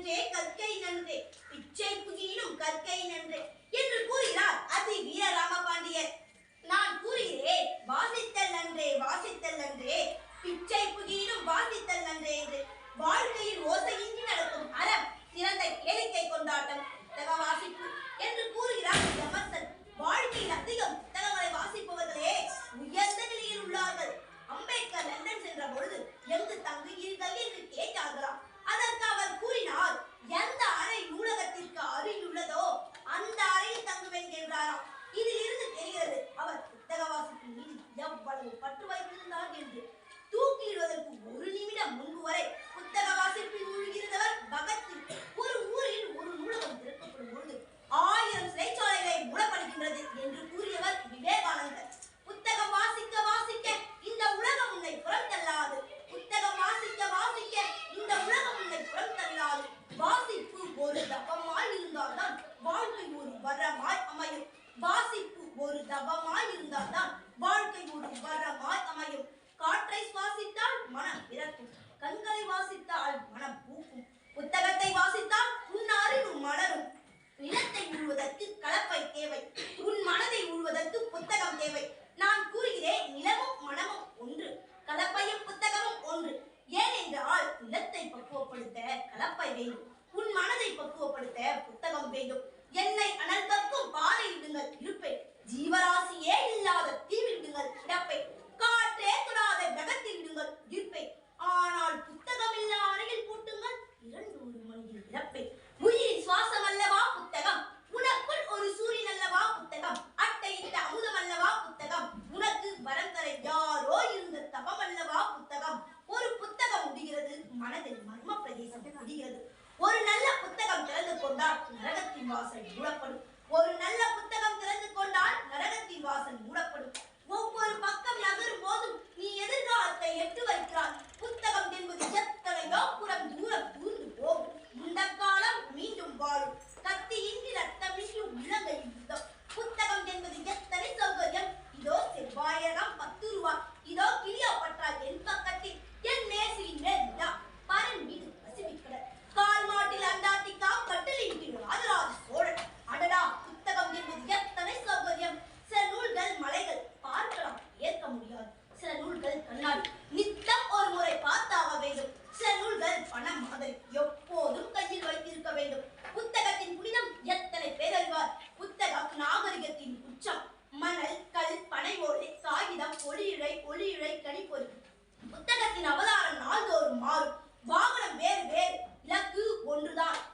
நன்றே கற்கை நன்றே. பிச்சை புகினும் கற்கை நன்றே. என்று கூறினார் அதி வீர ராமபாண்டியர் நான் கூறுகிறேன் வாசி தவமாய் இருந்தால்தான் வாழ்க்கை ஒரு வரமாய் அமையும். காற்றை சுவாசித்தால் மனம் பிறக்கும் கண்களை வாசித்தால் மனம் பூக்கும். புத்தகத்தை வாசித்தால் உன் அறிவும் மலரும். நிலத்தை உழுவதற்கு கலப்பை தேவை. உன் மனதை உழுவதற்கு புத்தகம் தேவை. நான் கூறுகிறேன் நிலமும் மனமும் ஒன்று. கலப்பையும் புத்தகமும் ஒன்று. ஏனென்றால் நிலத்தை பக்குவப்படுத்த கலப்பை வேண்டும். உன் மனதை பக்குவப்படுத்த புத்தகம் வேண்டும். என்னை முடிகிறது ஒரு நல்ல புத்தகம் திறந்து கொண்டால் நரகத்தின் வாசல் மூடப்படும். ஒரு நல்ல புத்தகம் திறந்து கொண்டால் நரகத்தின் வாசல் மூடப்படும். ஒவ்வொரு பக்கம் நகரும் போதும் நீ எதிர்காலத்தை எட்டு வைக்கிறாய் ஒளி இழை ஒளி இழை கணிப்பொறி புத்தகத்தின் அவதாரம் நாள்தோறும் மாறும். வாகனம் வேறு வேறு. இலக்கு ஒன்றுதான்.